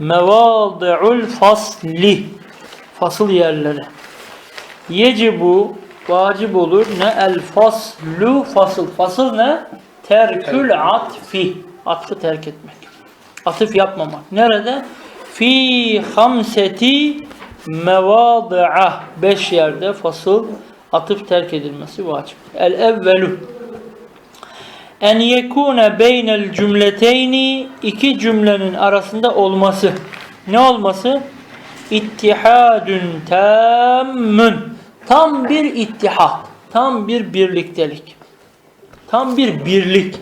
mevadi'ul fasli fasıl yerleri. Yecibu vacip olur ne el faslu fasıl. Fasıl ne? Terkül atfi. Atfı terk etmek. Atıf yapmamak. Nerede? Fi hamseti mevadi'a. Beş yerde fasıl atıf terk edilmesi vacip. El evvelu en yekune beynel cümleteyni iki cümlenin arasında olması. Ne olması? İttihadun tammun. Tam bir ittihat. Tam bir birliktelik. Tam bir birlik.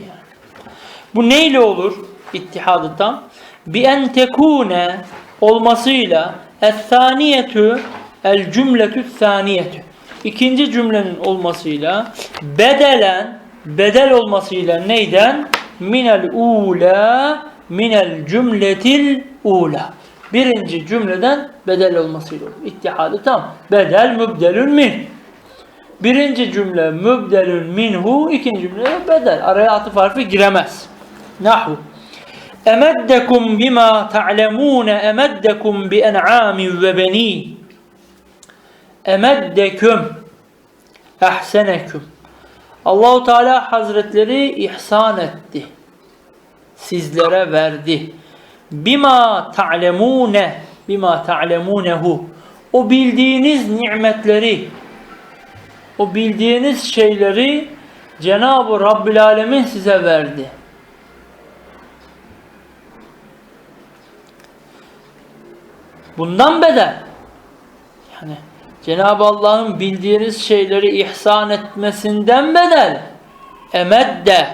Bu neyle olur? İttihadı tam. Bi en tekune olmasıyla es-saniyetü el cümletü saniyetü. İkinci cümlenin olmasıyla bedelen bedel olmasıyla neyden? Minel ula minel cümletil ula. Birinci cümleden bedel olmasıyla olur. İttihadı tam. Bedel mübdelün min. Birinci cümle mübdelün minhu, ikinci cümle bedel. Araya atıf harfi giremez. Nahu. Emeddekum bima ta'lemune emeddekum bi en'amin ve beni. Emeddeküm ehseneküm. Allahu Teala Hazretleri ihsan etti. Sizlere verdi. Bima ta'lemune bima ta'lemunehu. O bildiğiniz nimetleri o bildiğiniz şeyleri Cenab-ı Rabbül Alemin size verdi. Bundan bedel. Yani Cenab-ı Allah'ın bildiğiniz şeyleri ihsan etmesinden bedel. Emedde.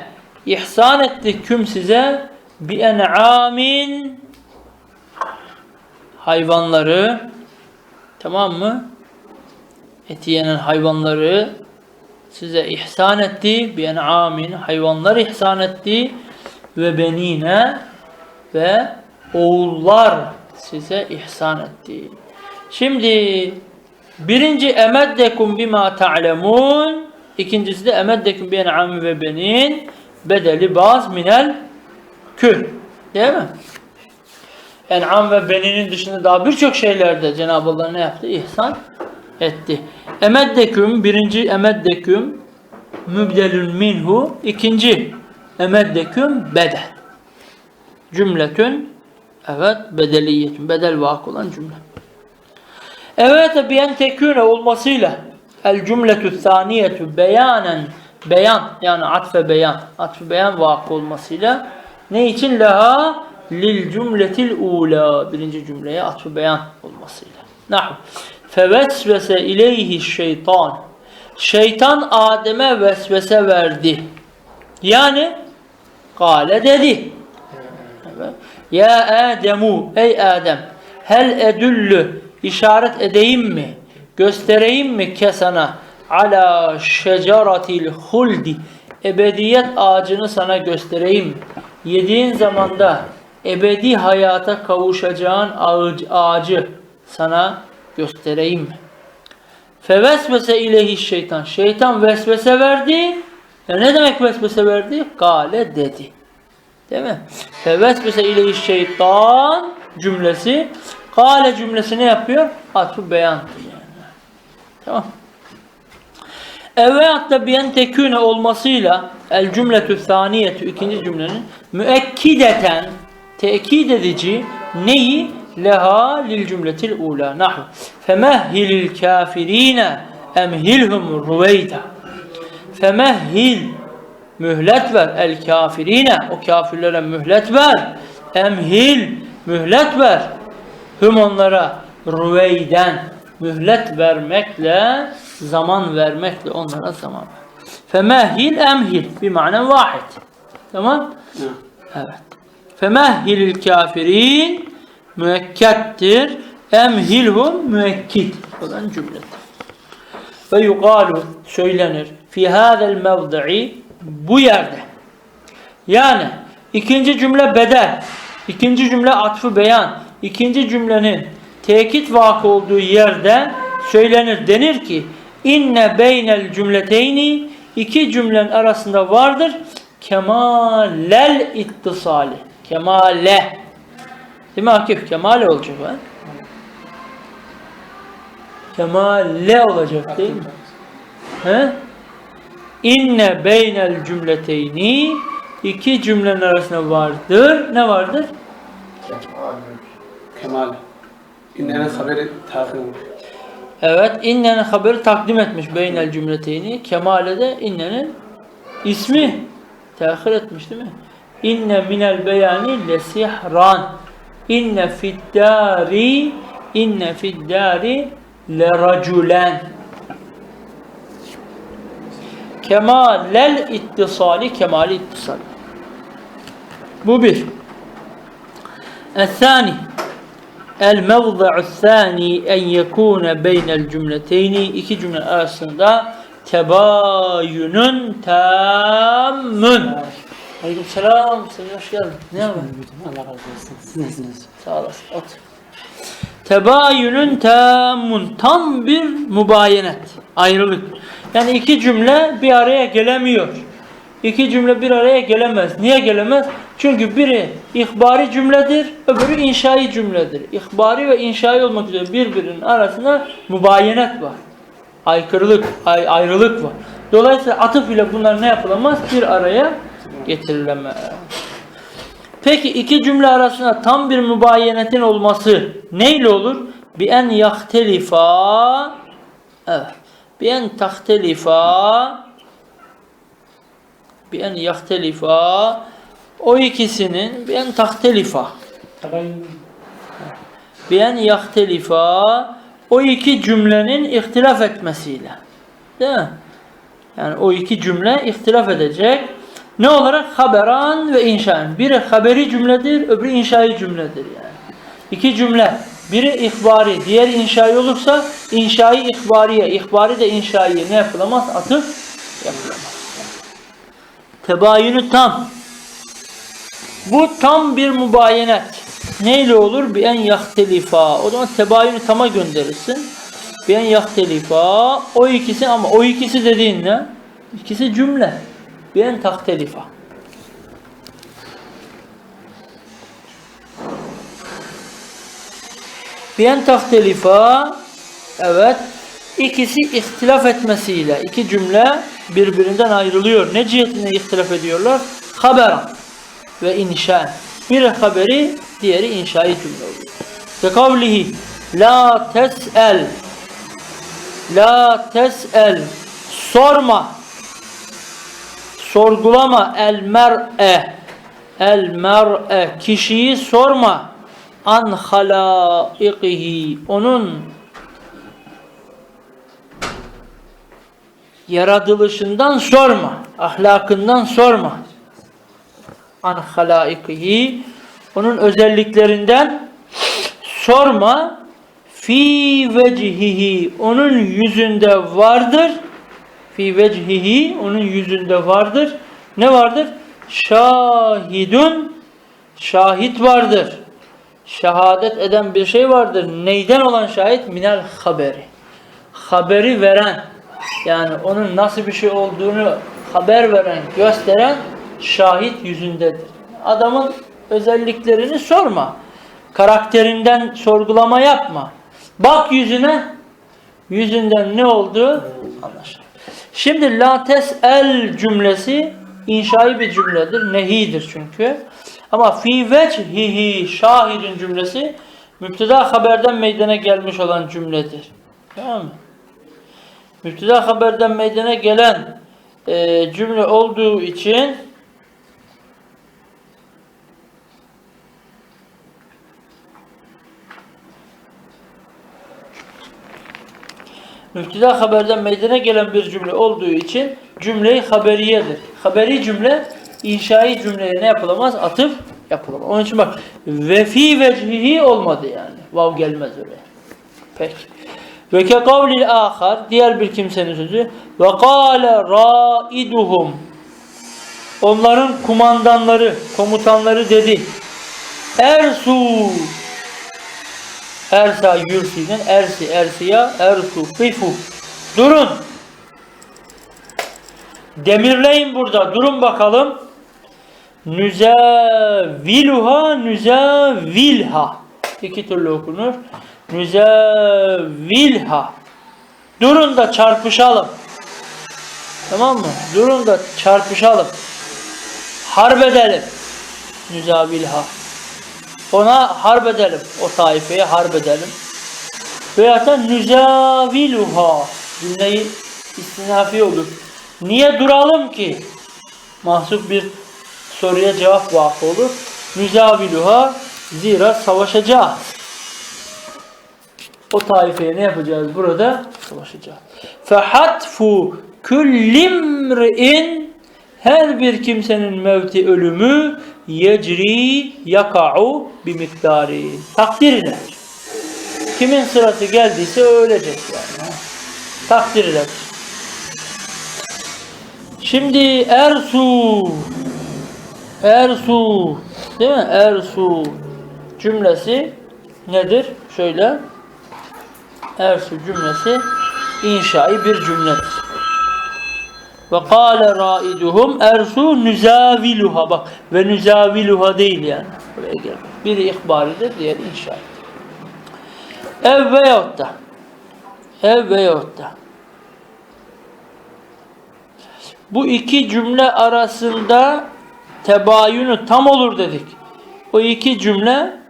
ihsan etti küm size bi en'amin hayvanları tamam mı? Eti yenen hayvanları size ihsan etti. Bi en'amin hayvanlar ihsan etti ve benine ve oğullar size ihsan etti. Şimdi birinci emeddekum bima ta'lemun ikincisi de emeddekum bi en'amin ve benin bedeli baz minel kül. Değil mi? En'am ve beninin dışında daha birçok şeylerde Cenab-ı Allah ne yaptı? İhsan etti. Emeddeküm birinci emeddeküm mübdelün minhu ikinci emeddeküm bedel. Cümletün evet bedeliyetün bedel vak olan cümle. Evet biyen teküne olmasıyla el cümletü saniyetü beyanen beyan yani atfe beyan atfe beyan vak olmasıyla ne için leha lil cümletil ula birinci cümleye atfe beyan olmasıyla. Nahu fevesvese ileyhi şeytan şeytan Adem'e vesvese verdi. Yani kale dedi. Evet. Ya Ademu ey Adem hel edüllü işaret edeyim mi? Göstereyim mi ke sana ala şeceratil huldi ebediyet ağacını sana göstereyim? Yediğin zamanda ebedi hayata kavuşacağın ağacı, ağacı sana göstereyim mi? Fevesvese ilehi şeytan. Şeytan vesvese verdi. Ya ne demek vesvese verdi? Kale dedi. Değil mi? Fevesvese ilehi şeytan cümlesi Kale cümlesi ne yapıyor? Atfu beyan. Yani. Tamam. Evet da biyen teküne olmasıyla el cümletü saniyetü ikinci cümlenin müekkideten tekid edici neyi? Leha lil cümletil ula. Nahu. Femehhilil kafirine emhilhum ruveyda. Femehhil mühlet ver el kafirine o kafirlere mühlet ver. Emhil mühlet ver. Hüm onlara rüveyden mühlet vermekle zaman vermekle onlara zaman ver. Femehhil emhil bir mana vahid. Tamam? Evet. Femehhilil kafirin müekkettir. Emhilhum müekkid. Olan cümledir. Ve yugalu söylenir fi hadel mevdi'i bu yerde. Yani ikinci cümle bedel, ikinci cümle atfı beyan, ikinci cümlenin tekit vakı olduğu yerde söylenir. Denir ki inne beynel cümleteyni iki cümlenin arasında vardır kemalel ittisali. Kemale. Değil mi Akif? Kemale olacak ha? Kemale olacak değil mi? He? İnne beynel cümleteyni iki cümlenin arasında vardır. Ne vardır? Kemal. İnnenin haberi takip olmuş. Evet, innenin haberi takdim etmiş beynel cümleteyni. Kemale de innenin ismi tehir etmiş değil mi? İnne minel beyani lesihran. İnne fiddari inne fiddari leraculen. Kemalel ittisali kemali ittisal. Bu bir. الثاني El mevza'u thani en yekune beynel cümleteyni iki cümle arasında tebayünün tammün. Aleyküm selam. Sen hoş geldin. Ne haber? Allah razı olsun. Sağ olasın. Otur. Tebayünün tammun. Tam bir mübayenet. Ayrılık. Yani iki cümle bir araya gelemiyor. İki cümle bir araya gelemez. Niye gelemez? Çünkü biri ihbari cümledir, öbürü inşai cümledir. İhbari ve inşai olmak üzere birbirinin arasında mübayenet var. Aykırılık, ay- ayrılık var. Dolayısıyla atıf ile bunlar ne yapılamaz? Bir araya getirilemez. Peki iki cümle arasında tam bir mübayenetin olması neyle olur? Bi en yahtelifa Evet. Bi en tahtelifa bi en yahtelifa o ikisinin bi en tahtelifa bi en yahtelifa o iki cümlenin ihtilaf etmesiyle. Değil mi? Yani o iki cümle ihtilaf edecek. Ne olarak? Haberan ve inşaen. Biri haberi cümledir, öbürü inşai cümledir yani. İki cümle. Biri ihbari, diğeri inşai olursa inşai ihbariye, ihbari de inşaiye ne yapılamaz? Atıf yapılamaz. Tebayünü tam. Bu tam bir mübayenet. Neyle olur? Bir en yahtelifa. O zaman tebayünü tama gönderirsin. Bir en yahtelifa. O ikisi ama o ikisi dediğin ne? İkisi cümle. Bir en tahtelifa. Bir en tahtelifa evet ikisi ihtilaf etmesiyle iki cümle birbirinden ayrılıyor. Ne cihetine ihtilaf ediyorlar? Haberan ve inşa. Biri haberi, diğeri inşai cümle oluyor. Ve la tes'el la tes'el sorma sorgulama el mer'e el mer'e kişiyi sorma an halaikihi onun yaratılışından sorma ahlakından sorma. An halaikihi onun özelliklerinden sorma. Fi vecihihi onun yüzünde vardır. Fi vecihihi onun yüzünde vardır. Ne vardır? Şahidun şahit vardır. Şehadet eden bir şey vardır. Neyden olan şahit? Minel haberi. Haberi veren yani onun nasıl bir şey olduğunu haber veren gösteren şahit yüzündedir adamın özelliklerini sorma karakterinden sorgulama yapma bak yüzüne yüzünden ne oldu anlaşılır Şimdi la tes'el cümlesi inşai bir cümledir. Nehidir çünkü. Ama fi vecihihi şahidin cümlesi müpteda haberden meydana gelmiş olan cümledir. Tamam mı? Müpteda haberden meydana gelen e, cümle olduğu için Müftida haberden meydana gelen bir cümle olduğu için cümleyi haberiyedir. Haberi cümle inşai cümleye ne yapılamaz? Atıf yapılamaz. Onun için bak ve fi vecihi olmadı yani. Vav gelmez oraya. Peki. Ve ke kavlil ahar diğer bir kimsenin sözü ve kâle raiduhum onların kumandanları, komutanları dedi. Ersu Ersa yürsi'nin ersi ersiya ersu fifu durun demirleyin burada durun bakalım Nüzeviluha nüzevilha. İki türlü okunur. Nüzevilha. Durun da çarpışalım. Tamam mı? Durun da çarpışalım. Harp edelim. Nüzevilha. Ona harp edelim. O taifeye harp edelim. Veyahut da nüzaviluha. Cümleyi istinafi olur. Niye duralım ki? Mahsup bir soruya cevap vakı olur. Nüzaviluha zira savaşacağız. O taifeye ne yapacağız burada? Savaşacağız. Fehatfu kullimri'in her bir kimsenin mevti ölümü yecri yaka'u bir miktarı. Takdir eder. Kimin sırası geldiyse ölecek yani. Takdir eder. Şimdi ersu ersu değil mi? Ersu cümlesi nedir? Şöyle ersu cümlesi inşai bir cümledir. Ve kâle raiduhum ersu nüzaviluha bak ve nüzaviluha değil yani. Buraya gel. Biri ihbaridir, diğeri inşa. Ev veyahut da ev veyahut da bu iki cümle arasında tebayünü tam olur dedik. O iki cümle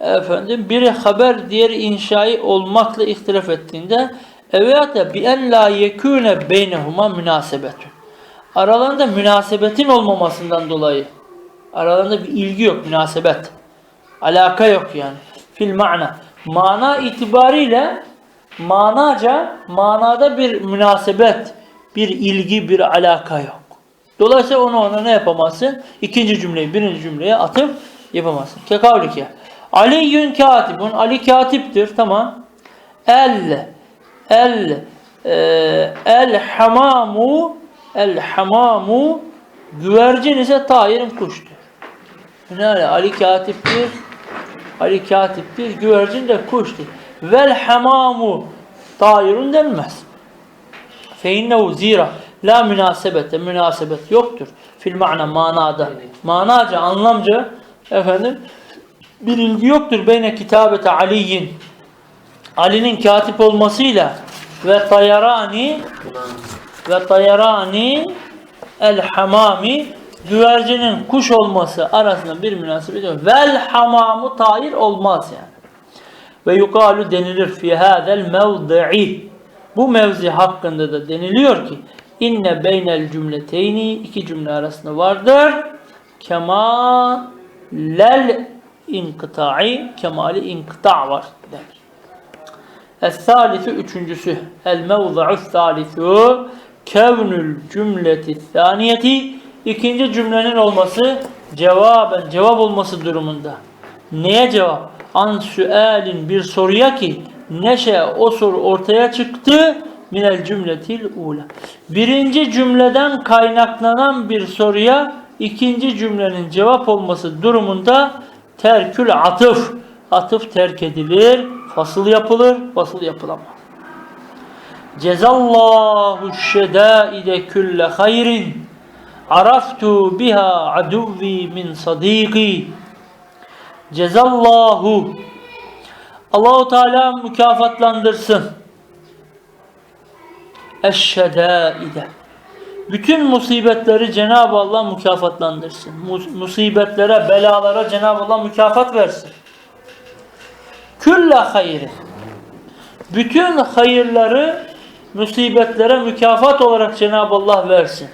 efendim biri haber diğeri inşai olmakla ihtilaf ettiğinde evvela bi en la yekune beynehuma münasebetun. Aralarında münasebetin olmamasından dolayı aralarında bir ilgi yok, münasebet. Alaka yok yani. Fil mana. Mana itibariyle manaca manada bir münasebet, bir ilgi, bir alaka yok. Dolayısıyla onu ona ne yapamazsın? İkinci cümleyi birinci cümleye atıp yapamazsın. Kekavlike. Aliyyün katibun. Ali katiptir. Tamam. El el e, el hamamu el hamamu güvercin ise tayirin kuştur. Yani Ali katiptir. Ali katiptir. Güvercin de kuştur. Vel hamamu tayirun denmez. Fe innehu zira la münasebete münasebet yoktur. Fil ma'na manada. Manaca anlamca efendim bir ilgi yoktur beyne kitabete aliyin Ali'nin katip olmasıyla ve tayarani ve tayarani el hamami güvercinin kuş olması arasında bir münasebet yok. Vel hamamu tayir olmaz yani. Ve yukalu denilir fi hadel mevdi'i bu mevzi hakkında da deniliyor ki inne beynel cümleteyni iki cümle arasında vardır. Kema lel inkıta'i kemali inkıta var denir. Es-salisu üçüncüsü el mevzu'u salisu kevnül cümleti saniyeti ikinci cümlenin olması cevaben cevap olması durumunda. Neye cevap? An süalin bir soruya ki neşe o soru ortaya çıktı minel cümletil ula. Birinci cümleden kaynaklanan bir soruya ikinci cümlenin cevap olması durumunda terkül atıf. Atıf terk edilir, fasıl yapılır, fasıl yapılamaz. Cezallahu şedaide külle hayrin araftu biha aduvi min sadiki Cezallahu Allahu Teala mükafatlandırsın. Eşşedaide. Bütün musibetleri Cenab-ı Allah mükafatlandırsın. Mus- Musibetlere, belalara Cenab-ı Allah mükafat versin. Külle hayri. Bütün hayırları musibetlere mükafat olarak Cenab-ı Allah versin.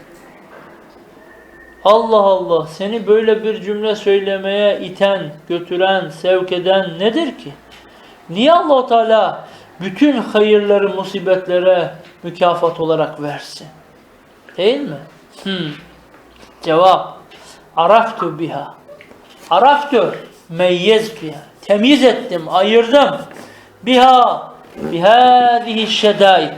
Allah Allah seni böyle bir cümle söylemeye iten, götüren, sevk eden nedir ki? Niye Allahu Teala bütün hayırları musibetlere mükafat olarak versin? Değil mi? Hmm. Cevap. Araftu biha. Araftu meyyeztu yani. Temiz ettim, ayırdım. Biha bihâzihi şedâid.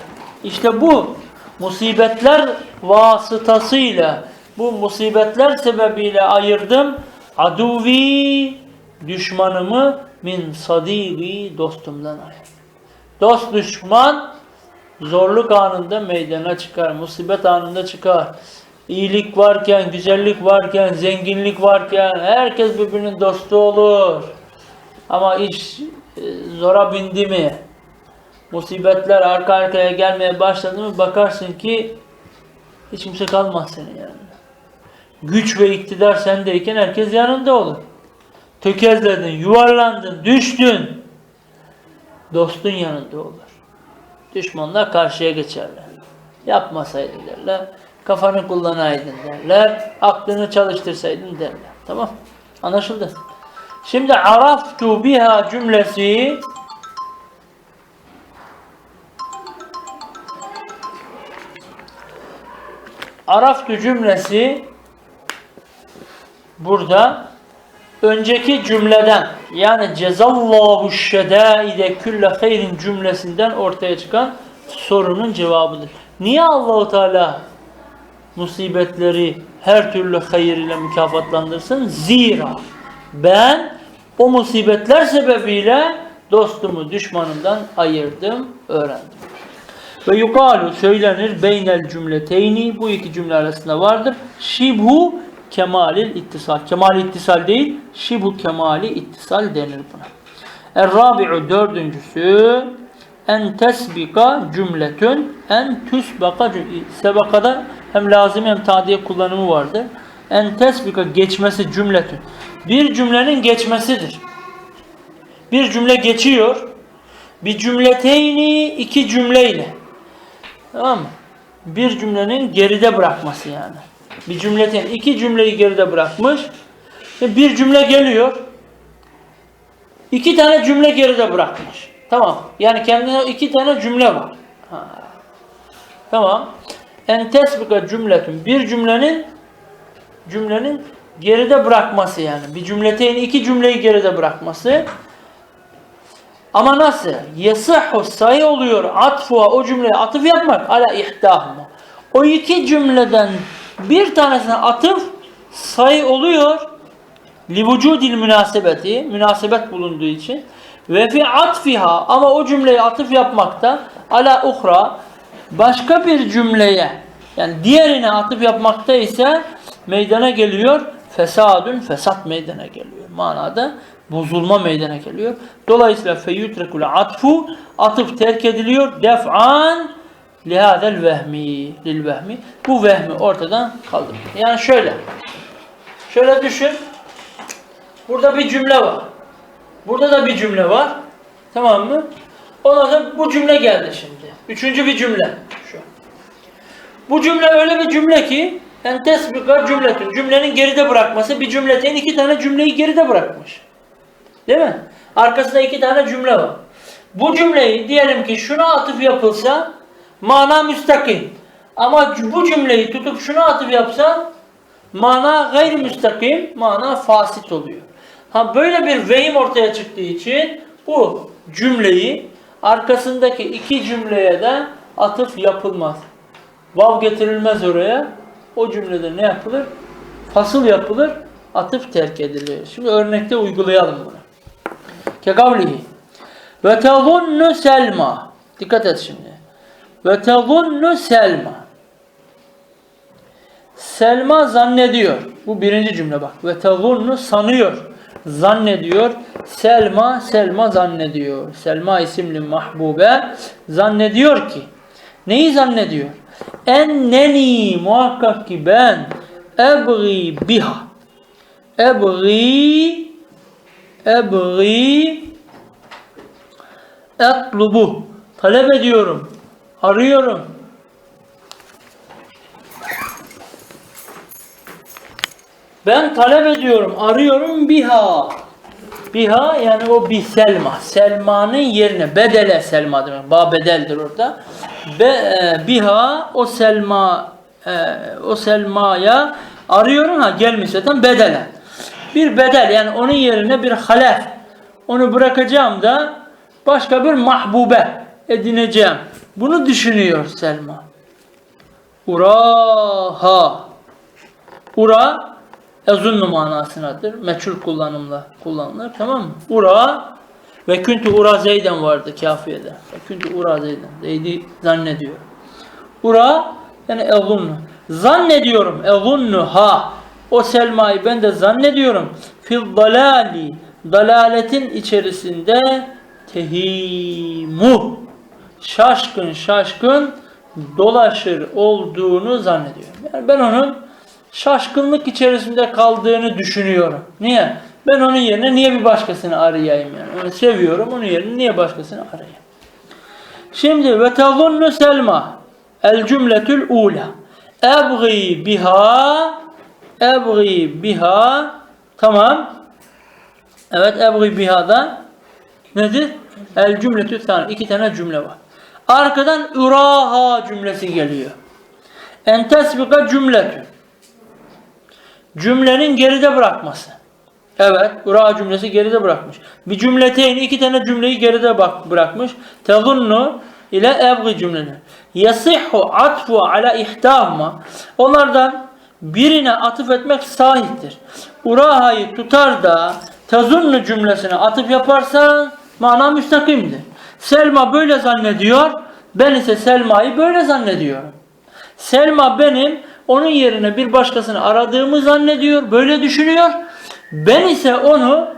İşte bu musibetler vasıtasıyla bu musibetler sebebiyle ayırdım. Aduvi düşmanımı min sadigi dostumdan ayırdım. Dost düşman zorluk anında meydana çıkar, musibet anında çıkar. iyilik varken, güzellik varken, zenginlik varken herkes birbirinin dostu olur. Ama iş e, zora bindi mi, musibetler arka arkaya gelmeye başladı mı bakarsın ki hiç kimse kalmaz senin yanında. Güç ve iktidar sendeyken herkes yanında olur. Tökezledin, yuvarlandın, düştün. Dostun yanında olur. Düşmanlar karşıya geçerler. Yapmasaydın derler. Kafanı kullanaydın derler. Aklını çalıştırsaydın derler. Tamam. Anlaşıldı. Şimdi araftu biha cümlesi araftu cümlesi burada önceki cümleden yani cezallahu şedaide külle hayrin cümlesinden ortaya çıkan sorunun cevabıdır. Niye Allahu Teala musibetleri her türlü hayır ile mükafatlandırsın? Zira ben o musibetler sebebiyle dostumu düşmanımdan ayırdım, öğrendim. Ve yukalu söylenir beynel cümleteyni bu iki cümle arasında vardır. Şibhu kemalil ittisal. Kemal ittisal değil, şibhu kemali ittisal denir buna. Er-rabi'u dördüncüsü en tesbika cümletün en tüsbaka sebakada hem lazım hem tadiye kullanımı vardır. En tesbika geçmesi cümletün. Bir cümlenin geçmesidir. Bir cümle geçiyor. Bir cümleteyni iki cümleyle. Tamam mı? Bir cümlenin geride bırakması yani. Bir cümletin iki cümleyi geride bırakmış. Şimdi bir cümle geliyor. İki tane cümle geride bırakmış. Tamam. Yani kendine iki tane cümle var. Ha. Tamam. En tesbika cümletün. Bir cümlenin cümlenin geride bırakması yani. Bir cümleteyn iki cümleyi geride bırakması. Ama nasıl? Yasihhu sayı oluyor atfuha o cümleye atıf yapmak ala ihtahuma. O iki cümleden bir tanesine atıf sayı oluyor. Li vücudil münasebeti münasebet bulunduğu için. Ve fi atfiha ama o cümleye atıf yapmakta ala uhra başka bir cümleye yani diğerine atıf yapmakta ise meydana geliyor fesadun fesat meydana geliyor. Manada bozulma meydana geliyor. Dolayısıyla feyutrekul atfu atıf terk ediliyor def'an lihadel vehmi lil vehmi bu vehmi ortadan kaldırıyor. Yani şöyle şöyle düşün burada bir cümle var. Burada da bir cümle var. Tamam mı? Ondan sonra bu cümle geldi şimdi. Üçüncü bir cümle. Şu. Bu cümle öyle bir cümle ki en tesbika cümletün. Cümlenin geride bırakması bir cümletin iki tane cümleyi geride bırakmış. Değil mi? Arkasında iki tane cümle var. Bu cümleyi diyelim ki şuna atıf yapılsa mana müstakim. Ama bu cümleyi tutup şuna atıf yapsa mana gayri müstakim, mana fasit oluyor. Ha böyle bir vehim ortaya çıktığı için bu cümleyi arkasındaki iki cümleye de atıf yapılmaz. Vav getirilmez oraya. O cümlede ne yapılır? Fasıl yapılır, atıf terk edilir. Şimdi örnekte uygulayalım bunu. Kekavlihi. Ve tezunnu Selma. Dikkat et şimdi. Ve tezunnu Selma. Selma zannediyor. Bu birinci cümle bak. Ve tezunnu sanıyor. Zannediyor. Selma, Selma zannediyor. Selma isimli mahbube zannediyor ki. Neyi zannediyor? Enneni muhakkak ki ben ebgi biha. Ebgi ebgi etlubu talep ediyorum arıyorum. Ben talep ediyorum arıyorum biha. Biha yani o bir selma. Selmanın yerine bedele selma demek. Ba bedeldir orada. Be, e, biha o selma e, o selmaya arıyorum. Ha gelmiş zaten bedelen bir bedel yani onun yerine bir halef. Onu bırakacağım da başka bir mahbube edineceğim. Bunu düşünüyor Selma. Uraha. Ura ezunnu manasınadır. Meçhul kullanımla kullanılır. Tamam mı? Ura ve küntü ura zeyden vardı kafiyede. Ve küntü ura zeyden. Zeydi zannediyor. Ura yani ezunnu. Zannediyorum. Ezunnuha. O Selma'yı ben de zannediyorum. Fil dalali. Dalaletin içerisinde tehimu. Şaşkın şaşkın dolaşır olduğunu zannediyorum. Yani ben onun şaşkınlık içerisinde kaldığını düşünüyorum. Niye? Ben onun yerine niye bir başkasını arayayım yani? Onu seviyorum. Onun yerine niye başkasını arayayım? Şimdi ve tazunnu Selma el cümletül ula ebgi biha ebgi biha tamam evet ebgi biha'da nedir? El cümletü tane iki tane cümle var. Arkadan uraha cümlesi geliyor. En tesbika cümletü cümlenin geride bırakması. Evet, ura cümlesi geride bırakmış. Bir cümleteyn iki tane cümleyi geride bak bırakmış. Tezunnu ile ebgi cümleleri. Yasihhu atfu ala ihtahma. Onlardan birine atıf etmek sahiptir. Urahayı tutar da tezunnu cümlesine atıf yaparsan mana müstakimdir. Selma böyle zannediyor. Ben ise Selma'yı böyle zannediyorum. Selma benim onun yerine bir başkasını aradığımı zannediyor, böyle düşünüyor. Ben ise onu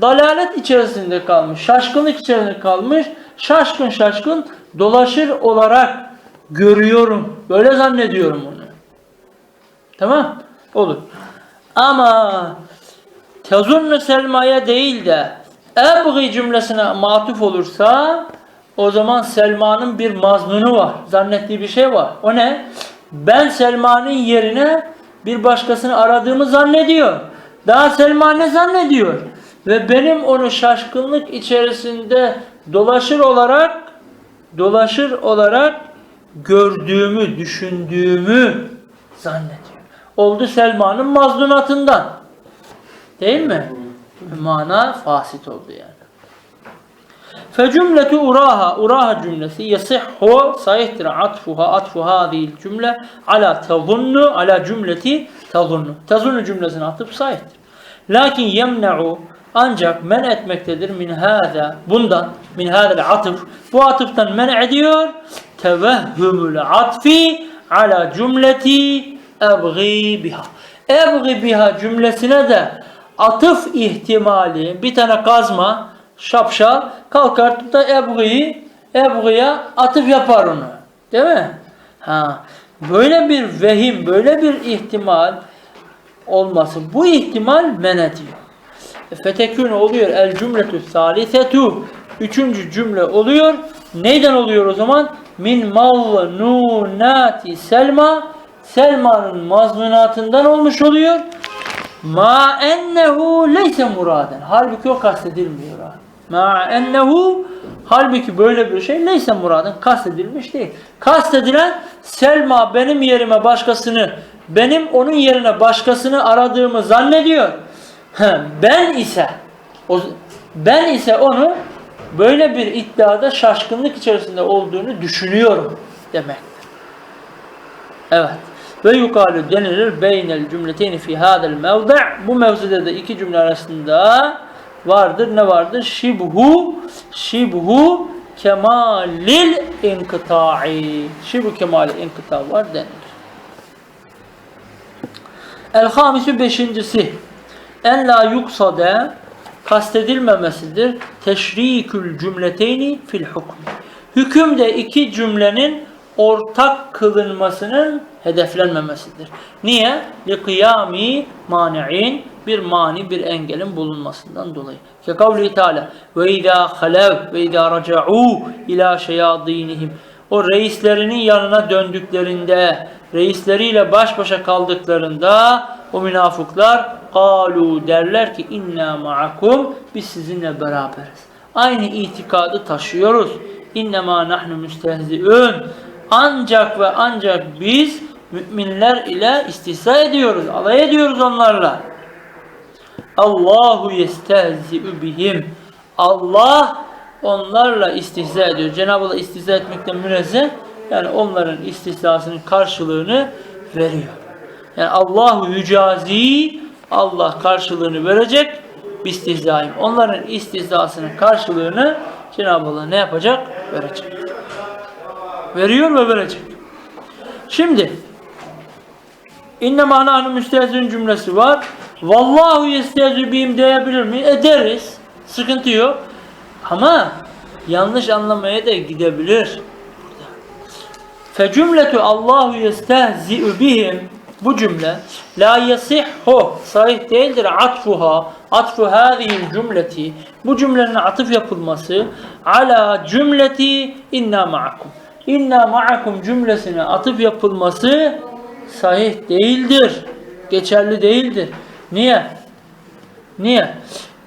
dalalet içerisinde kalmış, şaşkınlık içerisinde kalmış, şaşkın şaşkın dolaşır olarak görüyorum. Böyle zannediyorum onu. Tamam? Olur. Ama tezunnu Selma'ya değil de ebgi cümlesine matuf olursa o zaman Selma'nın bir mazmunu var. Zannettiği bir şey var. O ne? Ben Selma'nın yerine bir başkasını aradığımı zannediyor. Daha Selma ne zannediyor? Ve benim onu şaşkınlık içerisinde dolaşır olarak dolaşır olarak gördüğümü, düşündüğümü zannediyor. Oldu Selma'nın mazlunatından. Değil mi? Mana fasit oldu yani. فجملة أراها أراها cümlesi يصح sahihtir atfuha atfu hadhihi cümle ala tazunnu ala cümleti tazunnu. Tazunnu cümlesine atıp sahihtir. Lakin yemna'u ancak men etmektedir min hâzâ bundan min hâzel atıf bu atıftan men ediyor tevehhümül atfi ala cümleti ebgî biha ebgî biha cümlesine de atıf ihtimali bir tane kazma şapşal kalkar tutar ebgıyı ebgıya atıf yapar onu. Değil mi? Ha. Böyle bir vehim, böyle bir ihtimal olması. Bu ihtimal men ediyor. Fetekün oluyor. El cümletü salisetu. Üçüncü cümle oluyor. Neyden oluyor o zaman? Min mazlunati Selma. Selma'nın mazmunatından olmuş oluyor. Ma ennehu leyse muraden. Halbuki o kastedilmiyor. Ma ennehu halbuki böyle bir şey neyse muraden kastedilmiş değil. Kastedilen Selma benim yerime başkasını benim onun yerine başkasını aradığımı zannediyor. Ben ise o, ben ise onu böyle bir iddiada şaşkınlık içerisinde olduğunu düşünüyorum demektir. Evet. Ve yukarı denilir beynel cümleteyni fi hadel mevdi' bu mevzide de iki cümle arasında vardır. Ne vardır? Şibhu şibhu kemalil inkıta'i. Şibhu kemalil inkıta var denilir. El hamisu beşincisi en la yuksade kastedilmemesidir. Teşrikül cümleteyni fil hukm. Hükümde iki cümlenin ortak kılınmasının hedeflenmemesidir. Niye? Kıyami mani'in bir mani bir engelin bulunmasından dolayı. Ke kavli Teala halev ve izâ raca'û ilâ şeyâdînihim o reislerinin yanına döndüklerinde, reisleriyle baş başa kaldıklarında o münafıklar kalu derler ki inna ma'akum biz sizinle beraberiz. Aynı itikadı taşıyoruz. İnnemâ nahnu müstehzi'ün. Ancak ve ancak biz müminler ile istihza ediyoruz, alay ediyoruz onlarla. Allahu yestehzi'ü bihim. Allah onlarla istihza ediyor. Cenab-ı Allah istihza etmekten münezzeh. Yani onların istihzasının karşılığını veriyor. Yani Allahu yücazi Allah karşılığını verecek istihzaim. Onların istihzasının karşılığını Cenab-ı Allah ne yapacak? Verecek. Veriyor ve verecek. Şimdi İnnemâ nahnu müstehzün cümlesi var. Vallahu yestehzü bihim diyebilir mi? Ederiz. Sıkıntı yok. Ama yanlış anlamaya da gidebilir. Fe cümletu Allahu yestehzi'u bihim bu cümle la yasihhu sahih değildir atfuha atfu hâzihil cümleti bu cümlenin atıf yapılması ala cümleti inna ma'akum inna ma'akum cümlesine atıf yapılması sahih değildir geçerli değildir. Niye? Niye?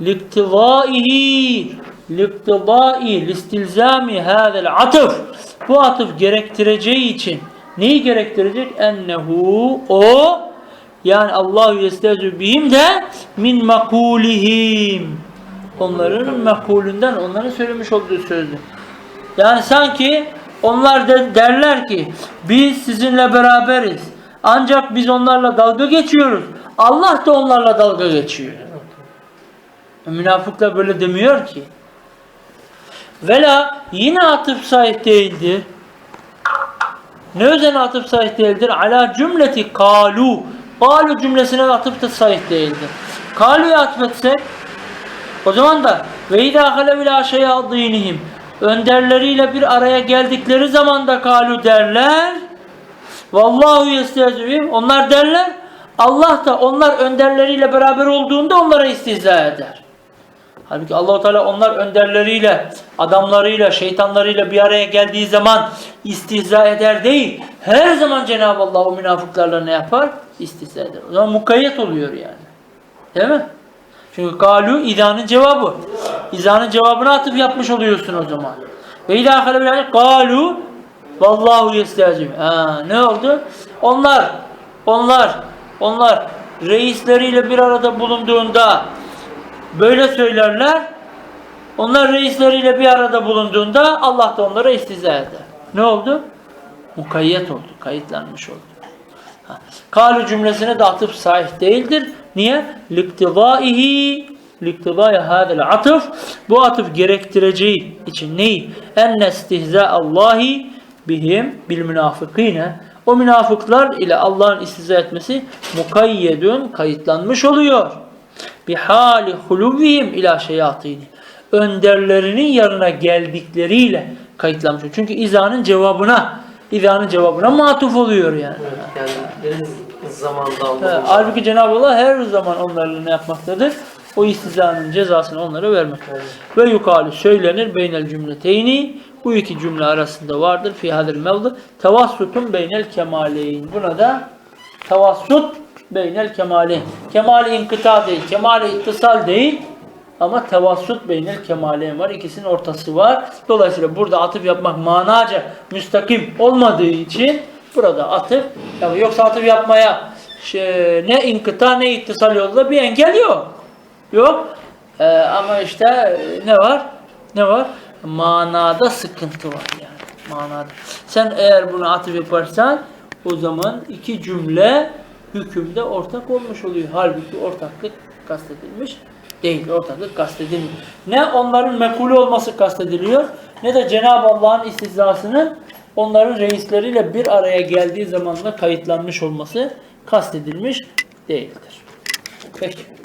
Liktidaihi liktidai listilzami hâzel atıf. Bu atıf gerektireceği için neyi gerektirecek? Ennehu o yani Allahu yestezü bihim de min makulihim. Onların makulünden onların söylemiş olduğu sözdü. Yani sanki onlar de derler ki biz sizinle beraberiz. Ancak biz onlarla dalga geçiyoruz. Allah da onlarla dalga geçiyor. Münafıklar böyle demiyor ki. Vela yine atıf sahip değildir. Ne üzerine atıf sahip değildir? Ala cümleti kalu. Kalu cümlesine atıf da sahip değildir. Kalu'ya atfetsek o zaman da ve idâ halev ilâ şeyâdînihim önderleriyle bir araya geldikleri zaman da kalu derler. Vallahu yestehzübihim onlar derler. Allah da onlar önderleriyle beraber olduğunda onlara istihza eder. Halbuki Allahu Teala onlar önderleriyle, adamlarıyla, şeytanlarıyla bir araya geldiği zaman istihza eder değil. Her zaman Cenab-ı Allah o münafıklarla ne yapar? İstihza eder. O zaman mukayyet oluyor yani. Değil mi? Çünkü galu idanın cevabı. İzanın cevabını atıp yapmış oluyorsun o zaman. Ve ilâhâle bilâhâle galu vallahu yestehzim. Ha, ne oldu? Onlar, onlar, onlar reisleriyle bir arada bulunduğunda Böyle söylerler. Onlar reisleriyle bir arada bulunduğunda Allah da onlara istiza eder. Ne oldu? Mukayyet oldu. Kayıtlanmış oldu. Kalu cümlesine de atıf sahih değildir. Niye? Liktidaihi liktidai hadel atıf bu atıf gerektireceği için neyi? Enne istihza Allahi bihim bil münafıkine o münafıklar ile Allah'ın istihza etmesi mukayyedun kayıtlanmış oluyor bi hali huluvihim ila şeyatini. Önderlerinin yanına geldikleriyle kayıtlanmış. Çünkü izanın cevabına, izanın cevabına matuf oluyor yani. Yani deniz zamanda Allah. halbuki Cenab-ı Allah her zaman onlarla ne yapmaktadır? O istizanın cezasını onlara vermek. Ve yukarı söylenir beynel cümleteyni bu iki cümle arasında vardır fi hadil mevdu tevassutun beynel kemaleyn. Buna da tevassut beynel kemaleyn. Kemali inkıta değil, kemali ittisal değil ama tevassut beynel kemaleyn var. İkisinin ortası var. Dolayısıyla burada atıf yapmak manaca müstakim olmadığı için burada atıf yani yoksa atıf yapmaya şey, ne inkıta ne ittisal yolda bir engel yok. Yok. Ee, ama işte e, ne var? Ne var? Manada sıkıntı var yani. Manada. Sen eğer bunu atıf yaparsan o zaman iki cümle hükümde ortak olmuş oluyor. Halbuki ortaklık kastedilmiş değil. Ortaklık kastedilmiyor. Ne onların mekulü olması kastediliyor ne de Cenab-ı Allah'ın istihzasının onların reisleriyle bir araya geldiği zamanla kayıtlanmış olması kastedilmiş değildir. Peki.